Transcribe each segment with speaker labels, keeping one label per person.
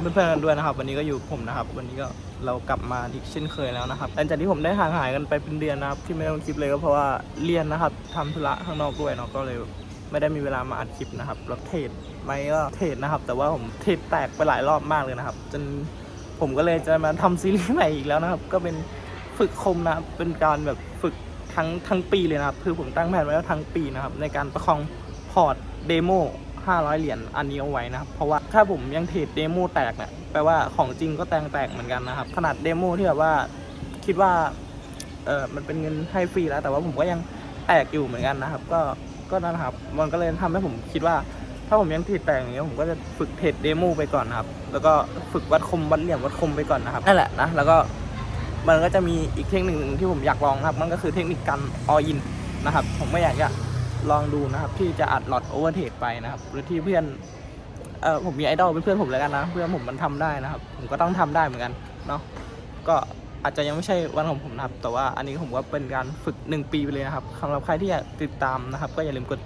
Speaker 1: เพื่อนๆกันด้วยนะครับ วันนี้ก็อยู่ผมนะครับ วันนี้ก็เรากลับมาอีกเช่นเคยแล้วนะครับหลังจากที่ผมได้ห่างหายกันไปเป็นเดือนนะครับ ที่ไม่ได้ลงคลิปเลยก็เพราะว่าเรียนนะครับทำธุระข้างนอกด้วยเนาะก็เลยไม่ได้มีเวลามาอัดคลิปนะครับแล้วเทรดไหมก็เทรดนะครับ แต่ว่าผมเทรดแตกไปหลายรอบมากเลยนะครับ จนผมก็เลยจะมาทำซีรีส์ใหม่อีกแล้วนะครับ ก็เป็นฝึกคมนะครับ เป็นการแบบฝึกทั้งทั้งปีเลยนะครับ คือผมตั้งแผนไว้ว่าทั้งปีนะครับ ในการประคองพอร์ตเดโม 500 เหรียญอันนี้เอาไว้นะครับ เพราะว่าถ้าผมยังเทรดเดโมแตกเนี่ยแปลว่าของจริงก็แตงแตกเหมือนกันนะครับ ขนาดเดโมที่แบบว่าคิดว่าเออมันเป็นเงินให้ฟรีแล้ว แต่ว่าผมก็ยังแตกอยู่เหมือนกันนะครับ ก็ก็นั่นนะครับ มันก็เลยทำให้ผมคิดว่า ถ้าผมยังเทรดแตกอย่างเงี้ยผมก็จะฝึกเทรดเดโมไปก่อนนะครับ แล้วก็ฝึกวัดคมวัดเหลี่ยมวัดคมไปก่อนนะครับนั่นแหละนะแล้วก็มันก็จะมีอีกเทคนิคหนึ่งที่ผมอยากลองนะครับ มันก็คือเทคนิคการออินนะครับ ผมไม่อยากจะ ลองดูนะครับ ที่จะอัดหลอดโอเวอร์เทดไปนะครับ หรือที่เพื่อนเออผมมีไอดอลเป็นเพื่อนผมแล้วกันนะ เพื่อนผมมันทำได้นะครับ ผมก็ต้องทำได้เหมือนกันเนาะก็อาจจะยังไม่ใช่วันของผมนะครับ แต่ว่าอันนี้ผมก็เป็นการฝึก 1 ปีไปเลยนะครับสำหรับใครที่อยากติดตามนะครับ ก็อย่าลืมกด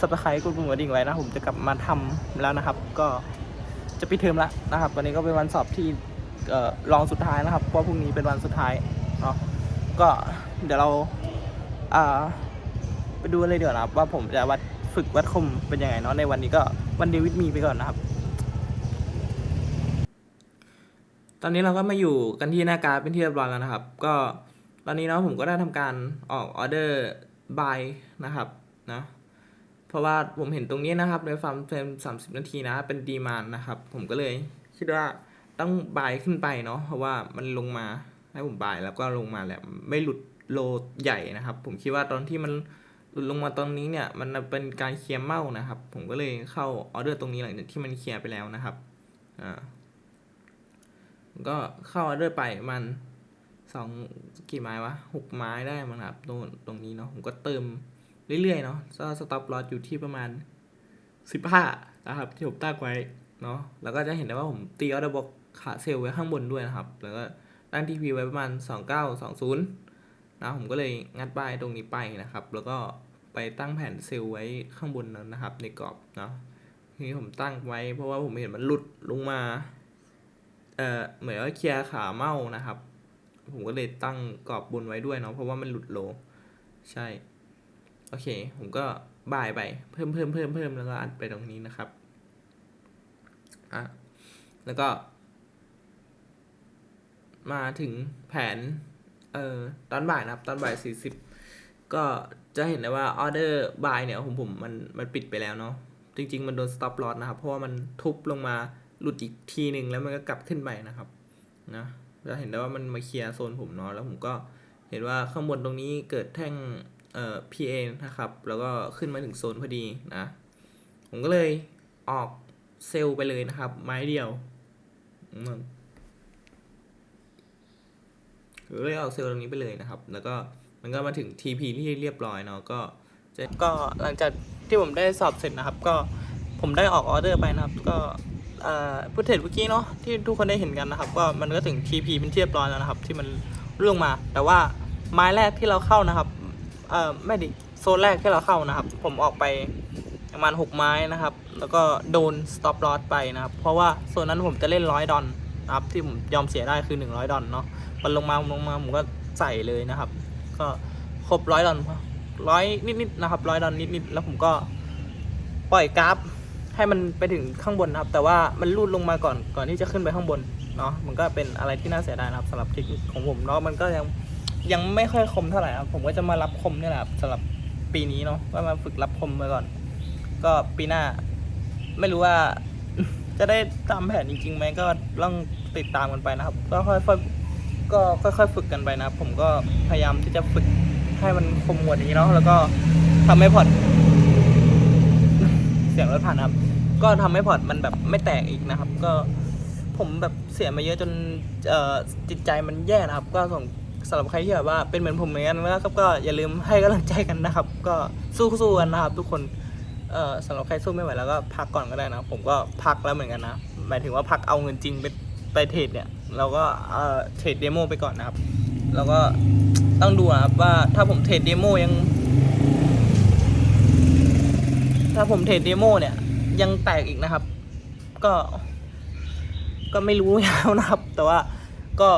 Speaker 1: subscribe กดปุ่มกระดิ่งไว้นะ ผมจะกลับมาทำแล้วนะครับ ก็จะปิดเทอมแล้วนะครับ วันนี้ก็เป็นวันสอบที่เออรองสุดท้ายนะครับเพราะพรุ่งนี้เป็นวันสุดท้ายเนาะก็เดี๋ยวเราอ่า ไปดูเลยเดี๋ยวานะครับว่าผมจะวัดฝึกวัดคมเป็นยังไงเนาะในวันนี้ก็วันเดวิดมีไปก่อนนะครับ ตอนนี้เราก็มาอยู่กันที่หน้าการดเป็นที่เรียบร้อยแล้วนะครับ ก็ตอนนี้เนาะผมก็ได้ทำการออกออเดอร์บายนะครับนะเพราะว่าผมเห็นตรงนี้นะครับในฟาร์มเฟรมสามสิบนาทีนะ เป็นดีมานนะครับ ผมก็เลยคิดว่าต้องบายขึ้นไปเนาะเพราะว่ามันลงมาให้ผมบายแล้วก็ลงมาแหละไม่หลุดโลใหญ่นะครับ ผมคิดว่าตอนที่มัน หลุดลงมาตรงนี้เนี่ยมันเป็นการเคลียร์เมาส์นะครับ ผมก็เลยเข้าออเดอร์ตรงนี้หลังจากที่มันเคลียร์ไปแล้วนะครับอ่าก็เข้าออเดอร์ไปมันสองกี่ไม้วะหกไม้ได้มั้งครับตรงตรงนี้เนาะผมก็เติมเรื่อยๆเนาะก็สต็อปลอสอยู่ที่ประมาณสิบห้านะครับที่ผมตั้งไว้เนาะแล้วก็จะเห็นได้ว่าผมตีออเดอร์บอกขาเซลไว้ข้างบนด้วยนะครับ แล้วก็ตั้งทีพีไว้ประมาณสองเก้าสองศูนย์นะผมก็เลยงัดป้ายตรงนี้ไปนะครับ แล้วก็ ไปตั้งแผ่นเซลล์ไว้ข้างบนนั้นนะครับ ในกรอบเนาะทีนี้ผมตั้งไว้เพราะว่าผมเห็นมันหลุดลงมา เอ่อเหมือนว่าเคลียร์ขาเมาส์นะครับ ผมก็เลยตั้งกรอบบนไว้ด้วยเนาะเพราะว่ามันหลุดโล ใช่ โอเค ผมก็บ่ายไปเพิ่มเพิ่มเพิ่มเพิ่มแล้วก็อัดไปตรงนี้นะครับอะแล้วก็ มาถึงแผน เอ่อตอนบ่ายนะครับ ตอนบ่ายสี่สิบก็ จะเห็นได้ว่าออเดอร์บายเนี่ยของผมมันมันปิดไปแล้วเนาะจริง ๆ มันโดน stop loss นะครับ เพราะว่ามันทุบลงมาหลุดอีกทีหนึ่งแล้วมันก็กลับขึ้นไปนะครับนะจะเห็นได้ว่ามันมาเคลียร์โซนผมเนาะแล้วผมก็เห็นว่าข้างบนตรงนี้เกิดแท่งเอ่อ PA นะครับ แล้วก็ขึ้นมาถึงโซนพอดีนะ ผมก็เลยออกเซลล์ไปเลยนะครับ ไม้เดียวอืมเลยเอาเซลล์ตรงนี้ไปเลยนะครับ แล้วก็ มันก็มาถึง TP ที่เรียบร้อยเนาะก็ก็หลังจากที่ผมได้สอบเสร็จนะครับ ก็ผมได้ออกออเดอร์ไปนะครับ ก็เอ่อพุทเทรดเมื่อกี้เนาะที่ทุกคนได้เห็นกันนะครับ ก็มันก็ถึง TP เป็นที่เรียบร้อยแล้วนะครับ ที่มันร่วงมา แต่ว่าไม้แรกที่เราเข้านะครับเอ่อไม่ดิโซนแรกที่เราเข้านะครับ ผมออกไปประมาณ 6 ไม้นะครับ แล้วก็โดน stop loss ไปนะครับ เพราะว่าโซนนั้นผมจะเล่นร้อยดอลนะครับที่ผมยอมเสียได้คือ 100 ดอลเนาะมันลงมาลงมาผมก็ใส่เลยนะครับ ก็ครบร้อยดอลร้อยนิดๆนะครับร้อยดอลนิดๆแล้วผมก็ปล่อยกราฟให้มันไปถึงข้างบนนะครับ แต่ว่ามันลูดลงมาก่อนก่อนที่จะขึ้นไปข้างบนเนาะมันก็เป็นอะไรที่น่าเสียดายนะครับสำหรับเทคนิคของผมเนาะมันก็ยังยังไม่ค่อยคมเท่าไหร่ครับผมก็จะมารับคมนี่แหละสำหรับปีนี้เนาะก็มาฝึกรับคมไปก่อน ก็ปีหน้า ไม่รู้ว่าจะได้ตามแผนจริงๆไหมก็ต้องติดตามกันไปนะครับ ก็ค่อยๆ ก็ค่อยๆฝึกกันไปนะ ผมก็พยายามที่จะฝึกให้มันคมกว่างนี้เนาะแล้วก็ทำให้พอร์ตเสียงรถผ่านครับ ก็ทำให้พอร์ตมันแบบไม่แตกอีกนะครับ ก็ผมแบบเสียมาเยอะจนจิตใจมันแย่นะครับ ก็ส่งสำหรับใครที่แบบว่าเป็นเหมือนผมเหมือนกันนะครับก็อย่าลืมให้กำลังใจกันนะครับ ก็สู้ๆกันนะครับ ทุกคนเอ่อสำหรับใครสู้ไม่ไหวแล้วก็พักก่อนก็ได้นะ ผมก็พักแล้วเหมือนกันนะ หมายถึงว่าพักเอาเงินจริงไปไปเทรดเนี่ย เราก็เทรดเดโมไปก่อนนะครับ แล้วก็ต้องดูนะครับว่าถ้าผมเทรดเดโมยัง ถ้าผมเทรดเดโมเนี่ย ยังแตกอีกนะครับ ก็ ก็ไม่รู้แล้วนะครับ แต่ว่าก็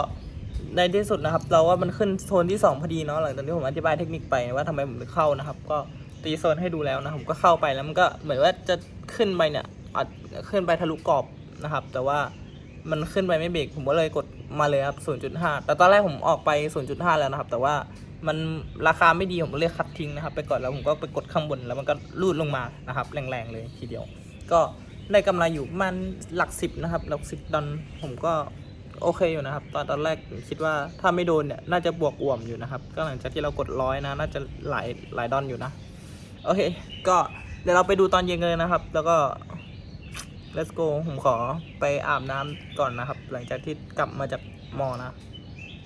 Speaker 1: ในที่สุดนะครับ เราว่ามันขึ้นโซนที่สองพอดีเนาะหลังจากที่ผมอธิบายเทคนิคไปว่าทำไมผมถึงเข้านะครับ ก็ตีโซนให้ดูแล้วนะผมก็เข้าไปแล้วมันก็เหมือนว่าจะขึ้นไปเนี่ยอาจขึ้นไปทะลุกรอบนะครับ แต่ว่า มันขึ้นไปไม่เบรกผมก็เลยกดมาเลยครับ 0.5 แต่ตอนแรกผมออกไป 0.5 แล้วนะครับ แต่ว่ามันราคาไม่ดีผมก็เลยคัดทิ้งนะครับ ไปก่อนแล้วผมก็ไปกดข้างบนแล้วมันก็ลูดลงมานะครับ แรงๆเลยทีเดียว ก็ได้กำไรอยู่มันหลักสิบนะครับหลักสิบดอลผมก็โอเคอยู่นะครับ ตอนตอนแรกคิดว่าถ้าไม่โดนเนี่ยน่าจะบวกอ่วมอยู่นะครับ ก็หลังจากที่เรากดร้อยนะน่าจะหลายหลายดอลอยู่นะ โอเค ก็เดี๋ยวเราไปดูตอนเย็นเลยนะครับ แล้วก็ let's go ผมขอไปอาบน้ำก่อนนะครับ หลังจากที่กลับมาจากมอนะ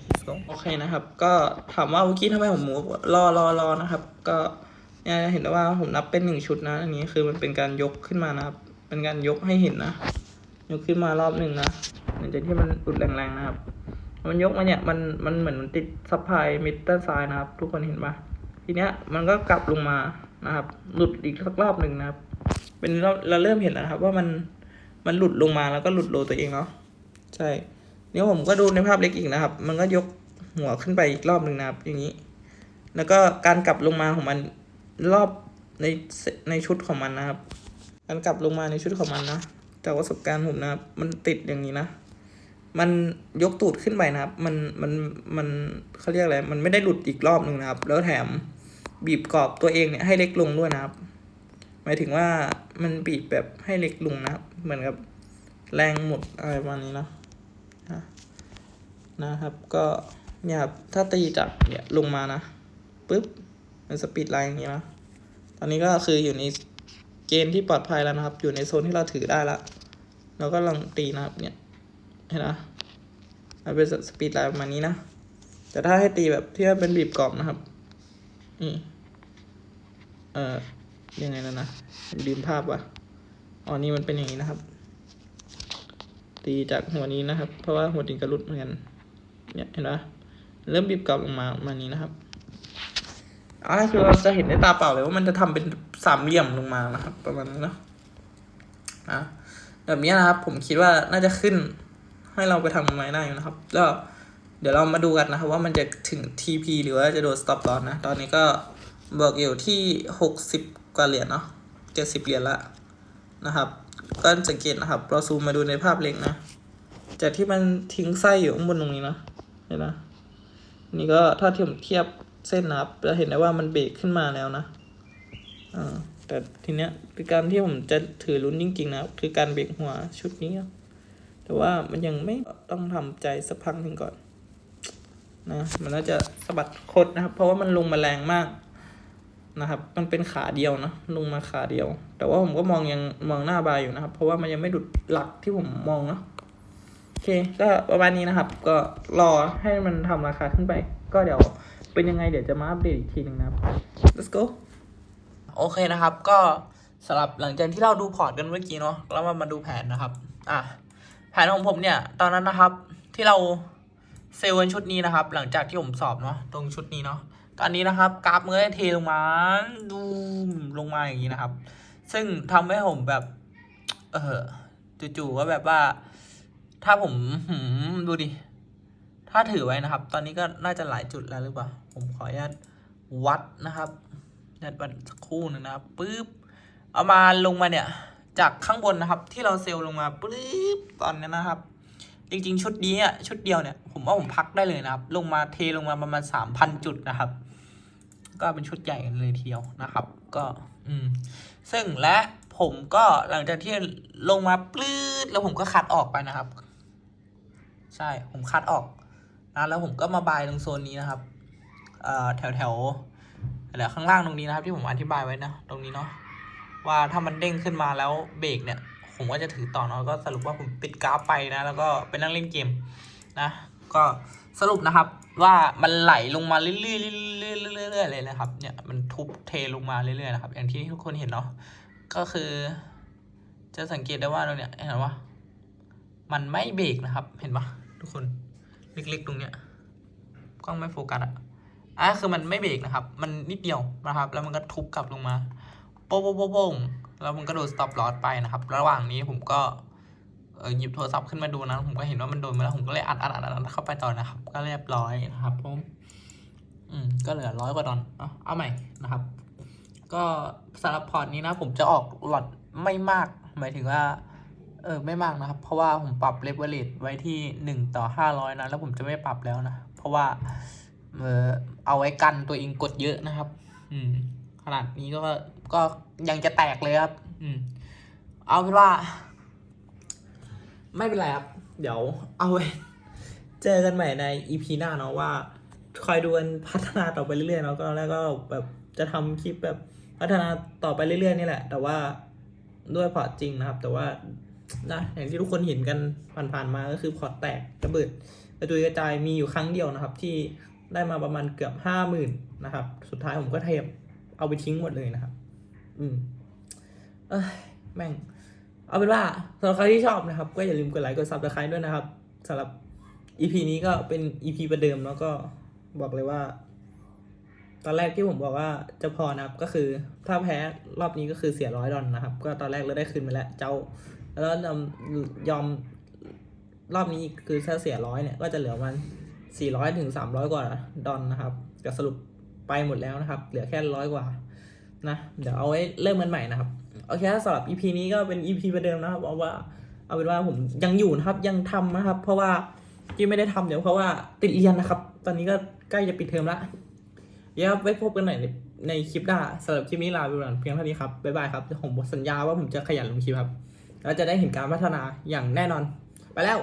Speaker 1: let's go โอเคนะครับ ก็ถามว่าเมื่อกี้ทำไมผมมูฟรอรอรอนะครับ ก็เนี่ยเห็นได้ว่าผมนับเป็นหนึ่งชุดนะ อันนี้คือมันเป็นการยกขึ้นมานะครับ เป็นการยกให้เห็นนะ ยกขึ้นมารอบหนึ่งนะหลังจากที่มันอุดแรงๆนะครับ มันยกมาเนี่ยมันมันเหมือนมันติดซัพพลายมิเตอร์ซ้ายนะครับ ทุกคนเห็นปะทีเนี้ยมันก็กลับลงมานะครับ หลุดอีกสักรอบหนึ่งนะครับ เป็นเราเราเริ่มเห็นแล้วครับว่ามัน มันหลุดลงมาแล้วก็หลุดโลตัวเองเนาะใช่เนี่ยวผมก็ดูในภาพเล็กอีกนะครับ มันก็ยกหัวขึ้นไปอีกรอบหนึ่งนะครับอย่างนี้ แล้วก็การกลับลงมาของมันรอบในในชุดของมันนะครับการกลับลงมาในชุดของมันนะจากประสบการณ์ผมนะครับ มันติดอย่างนี้นะ มันยกตูดขึ้นไปนะครับ มันมันมันเขาเรียกอะไรมันไม่ได้หลุดอีกรอบหนึ่งนะครับ แล้วแถมบีบกรอบตัวเองเนี่ยให้เล็กลงด้วยนะครับ หมายถึงว่ามันบีบแบบให้เล็กลงนะครับ เหมือนกับแรงหมดอะไรประมาณนี้เนาะนะครับ ก็เนี่ยครับถ้าตีจากเนี่ยลงมานะปุ๊บมันสปีดไลน์อย่างนี้นะตอนนี้ก็คืออยู่ในเกณฑ์ที่ปลอดภัยแล้วนะครับ อยู่ในโซนที่เราถือได้ล้วเราก็ลองตีนะครับเนี่ยเห็นนะมันเป็นสปีดไลน์ประมาณนี้นะแต่ถ้าให้ตีแบบที่เป็นบีบกรอบนะครับนี่เอ่อยังไงนะนะลืมภาพว่ะ อ๋อนี่มันเป็นอย่างนี้นะครับ ตีจากหัวนี้นะครับ เพราะว่าหัวดินกระลุดเหมือนกันเนี่ยเห็นปะเริ่มบีบกรอบลงมาประมาณนี้นะครับอันนี้คือเราจะเห็นในตาเปล่าเลยว่ามันจะทำเป็นสามเหลี่ยมลงมานะครับ ประมาณนั้นเนาะอะแบบนี้นะครับ ผมคิดว่าน่าจะขึ้น ให้เราไปทำไม้ได้อยู่นะครับแล้วเดี๋ยวเรามาดูกันนะครับว่ามันจะถึง TP หรือว่าจะโดน stop loss นะ ตอนนี้ก็บอกอยู่ที่หกสิบกว่าเหรียญเนาะเจ็ดสิบเหรียญละ นะครับ ก็สังเกตนะครับ เราซูมมาดูในภาพเล็กนะ จากที่มันทิ้งไส้อยู่ข้างบนตรงนี้นะ เห็นนะ นี่ก็ถ้าเทียบเทียบเส้นนะครับจะเห็นได้ว่ามันเบรกขึ้นมาแล้วนะอ่าแต่ทีเนี้ยคือการที่ผมจะถือลุ้นจริงๆนะคือการเบรกหัวชุดนี้ แต่ว่ามันยังไม่ต้องทำใจสักพักหนึ่งก่อนนะมันน่าจะสะบัดโคตรนะครับ เพราะว่ามันลงมาแรงมาก นะครับ มันเป็นขาเดียวนะลงมาขาเดียว แต่ว่าผมก็มองยังมองหน้าบายอยู่นะครับ เพราะว่ามันยังไม่ดุดหลักที่ผมมองเนาะโอเค ก็ประมาณนี้นะครับ ก็รอให้มันทำราคาขึ้นไป ก็เดี๋ยวเป็นยังไงเดี๋ยวจะมาอัปเดตอีกทีหนึ่งนะครับ let's go โอเคนะครับ ก็สำหรับหลังจากที่เราดูพอร์ตกันเมื่อกี้เนาะแล้วมามาดูแผนนะครับ อะแผนของผมเนี่ย ตอนนั้นนะครับที่เราเซลล์กันชุดนี้นะครับ หลังจากที่ผมสอบเนาะตรงชุดนี้เนาะ ตอนนี้นะครับกราฟมันก็ได้เทลงมาดูลงมาอย่างนี้นะครับ ซึ่งทำให้ผมแบบ เออจู่ๆก็แบบว่า ถ้าผมหืมดูดิ ถ้าถือไว้นะครับ ตอนนี้ก็น่าจะหลายจุดแล้วหรือเปล่า ผมขออนุญาตวัดนะครับยัดวัดสักครู่หนึ่งนะครับปึ๊บเอามาลงมาเนี่ย จากข้างบนนะครับ ที่เราเซลล์ลงมาปึ๊บตอนนี้นะครับจริงๆ ชุดนี้อะชุดเดียวเนี่ย ผมว่าผมพักได้เลยนะครับ ลงมาเทลงมาประมาณสามพันจุดนะครับ ก็เป็นชุดใหญ่กันเลยทีเดียวนะครับ ก็อืมซึ่งและผมก็หลังจากที่ลงมาปลื้ดแล้วผมก็คัดออกไปนะครับ ใช่ผมคัดออกนะแล้วผมก็มาบายตรงโซนนี้นะครับเอ่อแถวแถวแถวข้างล่างตรงนี้นะครับ ที่ผมอธิบายไว้นะตรงนี้เนาะว่าถ้ามันเด้งขึ้นมาแล้วเบรกเนี่ย ผมก็จะถือต่อเนาะก็สรุปว่าผมปิดกราฟไปนะ แล้วก็ไปนั่งเล่นเกมนะ ก็สรุปนะครับว่ามันไหลลงมาเรื่อยๆ เรื่อยๆเลยนะครับ เนี่ยมันทุบเทลงมาเรื่อยๆนะครับ อย่างที่ทุกคนเห็นเนาะ ก็คือ จะสังเกตได้ว่าเราเนี่ยเห็นว่ามันไม่เบรกนะครับ เห็นปะทุกคนเล็กๆตรงเนี้ยกล้องไม่โฟกัสอะอะคือมันไม่เบรกนะครับ มันนิดเดียวนะครับ แล้วมันก็ทุบกลับลงมา โป๊ะโป๊ะโป๊ะโป้งแล้วมันก็โดน stop loss ไปนะครับ ระหว่างนี้ผมก็หยิบโทรศัพท์ขึ้นมาดูนะ ผมก็เห็นว่ามันโดนมาแล้ว ผมก็เลยอัดอัดอัดอัดเข้าไปต่อนะครับ ก็เรียบร้อยนะครับผม อืมก็เหลือร้อยกว่าดอลเอาเอาใหม่นะครับ ก็สำหรับพอร์ตนี้นะ ผมจะออกหลอดไม่มาก หมายถึงว่า เออไม่มากนะครับ เพราะว่าผมปรับเลเวลเลตไว้ที่หนึ่งต่อห้าร้อยนะ แล้วผมจะไม่ปรับแล้วนะ เพราะว่า เออเอาไว้กันตัวเองกดเยอะนะครับ อืม ขนาดนี้ก็ก็ยังจะแตกเลยครับ อืม เอาเป็นว่า ไม่เป็นไรครับ เดี๋ยวเอาไว้ เจอกันใหม่ในอีพีหน้าเนาะว่า คอยดูกันพัฒนาต่อไปเรื่อยๆเนาะก็ตอนแรกก็แบบจะทำคลิปแบบพัฒนาต่อไปเรื่อยๆนี่แหละ แต่ว่าด้วยพอร์ตจริงนะครับ แต่ว่านะอย่างที่ทุกคนเห็นกันผ่านๆมาก็คือพอร์ตแตกระเบิดกระจุยกระจายมีอยู่ครั้งเดียวนะครับ ที่ได้มาประมาณเกือบห้าหมื่นนะครับ สุดท้ายผมก็เทปเอาไปทิ้งหมดเลยนะครับ อืม เอ้ยแม่ง เอาเป็นว่าสำหรับใครที่ชอบนะครับ ก็อย่าลืมกดไลค์กดซับสไครต์ด้วยนะครับสำหรับ EP นี้ก็เป็น EP ประเดิมแล้วก็ บอกเลยว่า ตอนแรกที่ผมบอกว่าจะพอนะครับ ก็คือถ้าแพ้รอบนี้ก็คือเสียร้อยดอลนะครับ ก็ตอนแรกเราได้คืนไปแล้ว เจ้า แล้วยอมยอมรอบนี้คือถ้าเสียร้อยเนี่ย ก็จะเหลือมันสี่ร้อยถึงสามร้อยกว่าดอลนะครับก็สรุปไปหมดแล้วนะครับ เหลือแค่ร้อยกว่านะ เดี๋ยวเอาไว้เริ่มกันใหม่นะครับ โอเคสำหรับ EP นี้ก็เป็น EP ประเดิมนะครับ เอาว่า เอาเป็นว่าผมยังอยู่นะครับ ยังทำนะครับ เพราะว่าที่ไม่ได้ทำเดี๋ยวเพราะว่าติดเรียนนะครับ ตอนนี้ก็ ใกล้จะปิดเทอมละเดี๋ยวไว้พบกันใหม่ในในคลิปหน้าสำหรับคลิปนี้ลาไปก่อนเพียงเท่านี้ครับ บ๊ายบายครับผมสัญญาว่าผมจะขยันลงคลิปครับ แล้วจะได้เห็นการพัฒนาอย่างแน่นอน ไปแล้ว